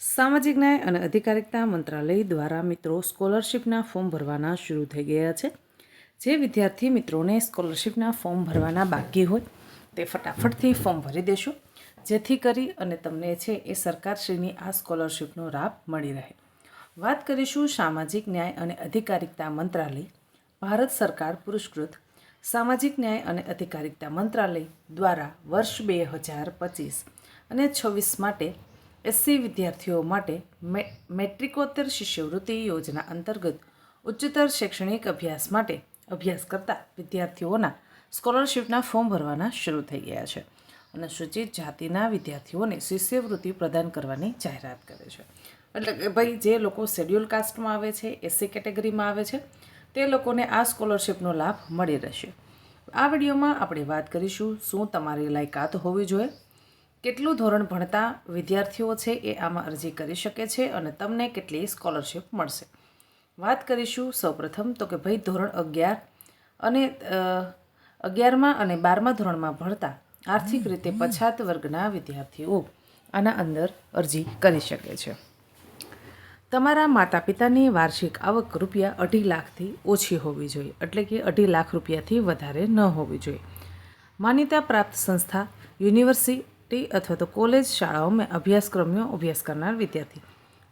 સામાજિક ન્યાય અને અધિકારિકતા મંત્રાલય દ્વારા મિત્રો સ્કોલરશિપના ફોર્મ ભરવાના શરૂ થઈ ગયા છે. જે વિદ્યાર્થી મિત્રોને સ્કોલરશિપના ફોર્મ ભરવાના બાકી હોય, તે ફટાફટથી ફોર્મ ભરી દેશો. જેથી કરી અને તમને છે એ સરકારશ્રીની આ સ્કોલરશિપનો લાભ મળી રહે. વાત કરીશું સામાજિક ન્યાય અને અધિકારિકતા મંત્રાલય, ભારત સરકાર પુરસ્કૃત સામાજિક ન્યાય અને અધિકારિકતા મંત્રાલય દ્વારા વર્ષ બે હજાર પચીસ અને છવ્વીસ માટે એસસી વિદ્યાર્થીઓ માટે મેટ્રિકોત્તર શિષ્યવૃત્તિ યોજના અંતર્ગત ઉચ્ચતર શૈક્ષણિક અભ્યાસ માટે અભ્યાસ કરતા વિદ્યાર્થીઓના સ્કોલરશિપના ફોર્મ ભરવાના શરૂ થઈ ગયા છે અને સૂચિત જાતિના વિદ્યાર્થીઓને શિષ્યવૃત્તિ પ્રદાન કરવાની જાહેરાત કરે છે. એટલે કે ભાઈ જે લોકો શેડ્યુલ કાસ્ટમાં આવે છે એસસી કેટેગરીમાં આવે છે, તે લોકોને આ સ્કોલરશિપનો લાભ મળી રહેશે. આ વિડીયોમાં આપણે વાત કરીશું શું તમારી લાયકાત હોવી જોઈએ કેટલું ધોરણ ભણતા વિદ્યાર્થીઓ છે એ આમાં અરજી કરી શકે છે અને તમને કેટલી સ્કોલરશિપ મળશે. વાત કરીશું સૌપ્રથમ તો કે ભાઈ ધોરણ અગિયાર અને અગિયારમાં અને બારમા ધોરણમાં ભણતા આર્થિક રીતે પછાત વર્ગના વિદ્યાર્થીઓ આના અંદર અરજી કરી શકે છે. તમારા માતા પિતાની વાર્ષિક આવક રૂપિયા અઢી લાખથી ઓછી હોવી જોઈએ એટલે કે અઢી લાખ રૂપિયાથી વધારે ન હોવી જોઈએ. માન્યતા પ્રાપ્ત સંસ્થા યુનિવર્સિટી અથવા તો કોલેજ શાળાઓમાં અભ્યાસક્રમનો અભ્યાસ કરનાર વિદ્યાર્થી.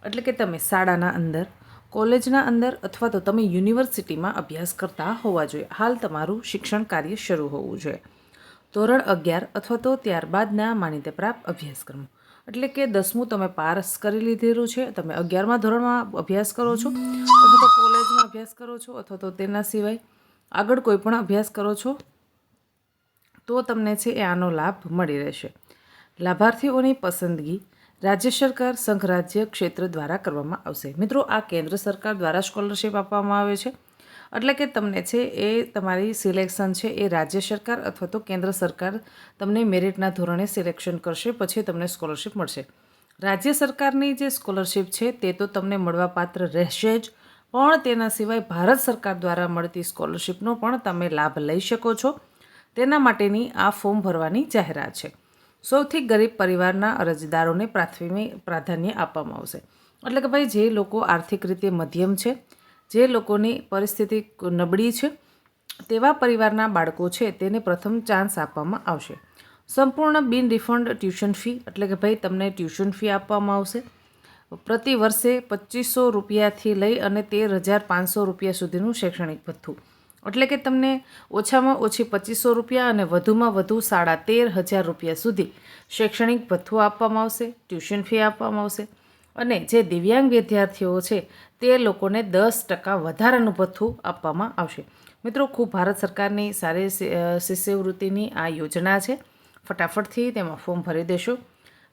એટલે કે તમે શાળાના અંદર, કોલેજના અંદર અથવા તો તમે યુનિવર્સિટીમાં અભ્યાસ કરતા હોવા જોઈએ. હાલ તમારું શિક્ષણ કાર્ય શરૂ હોવું જોઈએ. ધોરણ અગિયાર અથવા તો ત્યારબાદના માન્યતા પ્રાપ્ત અભ્યાસક્રમો. એટલે કે દસમું તમે પાસ કરી લીધેલું છે, તમે અગિયારમા ધોરણમાં અભ્યાસ કરો છો અથવા તો કોલેજમાં અભ્યાસ કરો છો અથવા તો તેના સિવાય આગળ કોઈ પણ અભ્યાસ કરો છો, તો તમને છે એ આનો લાભ મળી રહેશે. લાભાર્થીઓની પસંદગી રાજ્ય સરકાર, સંઘ રાજ્ય, ક્ષેત્ર દ્વારા કરવામાં આવશે. મિત્રો, આ કેન્દ્ર સરકાર દ્વારા સ્કોલરશિપ આપવામાં આવે છે. એટલે કે તમને છે એ તમારી સિલેક્શન છે એ રાજ્ય સરકાર અથવા તો કેન્દ્ર સરકાર તમને મેરિટના ધોરણે સિલેક્શન કરશે, પછી તમને સ્કોલરશિપ મળશે. રાજ્ય સરકારની જે સ્કોલરશિપ છે તે તો તમને મળવાપાત્ર રહેશે જ, પણ તેના સિવાય ભારત સરકાર દ્વારા મળતી સ્કોલરશિપનો પણ તમે લાભ લઈ શકો છો. તેના માટેની આ ફોર્મ ભરવાની જાહેરાત છે. સૌથી ગરીબ પરિવારના અરજદારોને પ્રાથમિક પ્રાધાન્ય આપવામાં આવશે. એટલે કે ભાઈ જે લોકો આર્થિક રીતે મધ્યમ છે, જે લોકોની પરિસ્થિતિ નબળી છે, તેવા પરિવારના બાળકો છે, તેને પ્રથમ ચાન્સ આપવામાં આવશે. સંપૂર્ણ બિન રિફંડ ટ્યુશન ફી એટલે કે ભાઈ તમને ટ્યુશન ફી આપવામાં આવશે. પ્રતિ વર્ષે પચીસો રૂપિયાથી લઈ અને તેર હજાર પાંચસો રૂપિયા સુધીનું શૈક્ષણિક ભથ્થું. એટલે કે તમને ઓછામાં ઓછી પચીસો રૂપિયા અને વધુમાં વધુ સાડા તેર હજાર રૂપિયા સુધી શૈક્ષણિક ભથ્થું આપવામાં આવશે, ટ્યુશન ફી આપવામાં આવશે અને જે દિવ્યાંગ વિદ્યાર્થીઓ છે તે લોકોને દસ ટકા વધારાનું ભથ્થું આપવામાં આવશે. મિત્રો, ખૂબ ભારત સરકારની સારી શિષ્યવૃત્તિની આ યોજના છે. ફટાફટથી તેમાં ફોર્મ ભરી દેશો.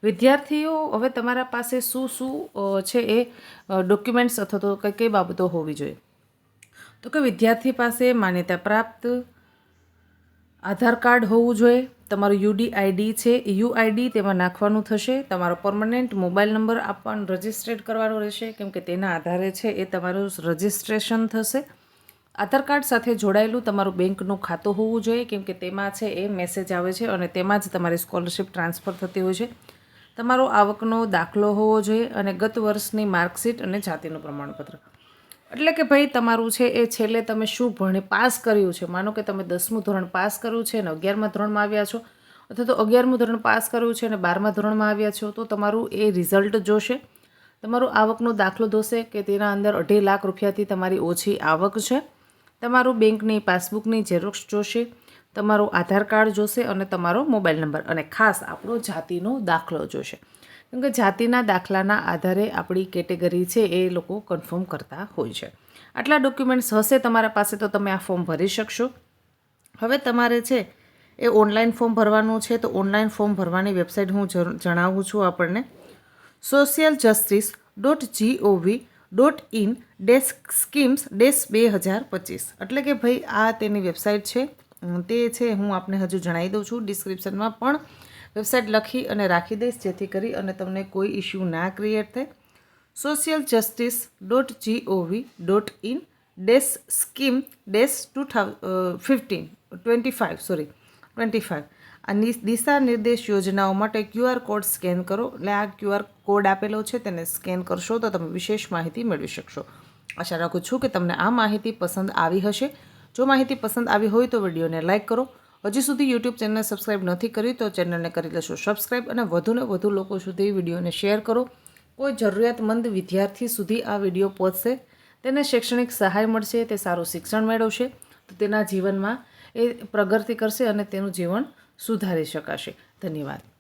વિદ્યાર્થીઓ, હવે તમારા પાસે શું શું છે એ ડોક્યુમેન્ટ્સ અથવા તો કઈ કઈ બાબતો હોવી જોઈએ? તો કે વિદ્યાર્થી પાસે માન્યતા પ્રાપ્ત, આધાર કાર્ડ હોવું જોઈએ, તમારું યુડીઆઈડી છે યુઆઈડી તેમાં નાખવાનું થશે, તમારો પરમનન્ટ મોબાઈલ નંબર આપવાનું રજિસ્ટ્રેટ કરવાનો રહેશે, કેમ કે તેના આધારે છે એ તમારું રજિસ્ટ્રેશન થશે. આધાર કાર્ડ સાથે જોડાયેલું તમારું બેંકનું ખાતું હોવું જોઈએ, કેમ કે તેમાં છે એ મેસેજ આવે છે અને તેમાં જ તમારી સ્કોલરશિપ ટ્રાન્સફર થતી હોય છે. તમારો આવકનો દાખલો હોવો જોઈએ અને ગત વર્ષની માર્કશીટ અને જાતિનું પ્રમાણપત્ર. એટલે કે ભાઈ તમારું છે એ છેલ્લે તમે શું ભણી પાસ કર્યું છે? માનો કે તમે દસમું ધોરણ પાસ કર્યું છે અને અગિયારમા ધોરણમાં આવ્યા છો, અથવા તો અગિયારમું ધોરણ પાસ કર્યું છે અને બારમા ધોરણમાં આવ્યા છો, તો તમારું એ રિઝલ્ટ જોશે. તમારું આવકનો દાખલો જોશે કે તેના અંદર અઢી લાખ રૂપિયાથી તમારી ઓછી આવક છે. તમારું બેંકની પાસબુકની ઝેરોક્ષ જોશે, તમારું આધાર કાર્ડ જોશે અને તમારો મોબાઈલ નંબર અને ખાસ આપણો જાતિનો દાખલો જોશે. કેમ કે જાતિના દાખલાના આધારે આપણી કેટેગરી છે એ લોકો કન્ફર્મ કરતા હોય છે. આટલા ડોક્યુમેન્ટ્સ હશે તમારા પાસે તો તમે આ ફોર્મ ભરી શકશો. હવે તમારે છે એ ઓનલાઈન ફોર્મ ભરવાનું છે તો ઓનલાઈન ફોર્મ ભરવાની વેબસાઇટ હું જણ- જણાવું છું આપણને. Social justice dot gov dot in desk schemes dash બે હજાર પચીસ. એટલે કે ભાઈ આ તેની વેબસાઇટ છે. તે છે હું આપને હજુ જણાવી દઉં છું. ડિસ્ક્રિપ્શનમાં પણ વેબસાઇટ લખી અને રાખી દઈશ, જેથી કરી અને તમને કોઈ ઇશ્યુ ના ક્રિએટ થાય. Social justice dot gov dot in dash scheme dash two fifteen twenty five sorry twenty five આ દિશા નિર્દેશ યોજનાઓ માટે ક્યુઆર કોડ સ્કેન કરો. એટલે આ ક્યુઆર કોડ આપેલો છે, તેને સ્કેન કરશો તો તમે વિશેષ માહિતી મેળવી શકશો. આશા રાખું છું કે તમને આ માહિતી પસંદ આવી હશે. જો માહિતી પસંદ આવી હોય તો વિડીયોને લાઇક કરો. હજી સુધી યુટ્યુબ ચેનલ સબસ્ક્રાઈબ નથી કરી તો ચેનલને કરી લેશો સબસ્ક્રાઈબ અને વધુને વધુ લોકો સુધી વિડીયોને શેર કરો. કોઈ જરૂરિયાતમંદ વિદ્યાર્થી સુધી આ વીડિયો પહોંચશે, તેને શૈક્ષણિક સહાય મળશે, તે સારું શિક્ષણ મેળવશે, તો તેના જીવનમાં એ પ્રગતિ કરશે અને તેનું જીવન સુધારી શકાશે. ધન્યવાદ.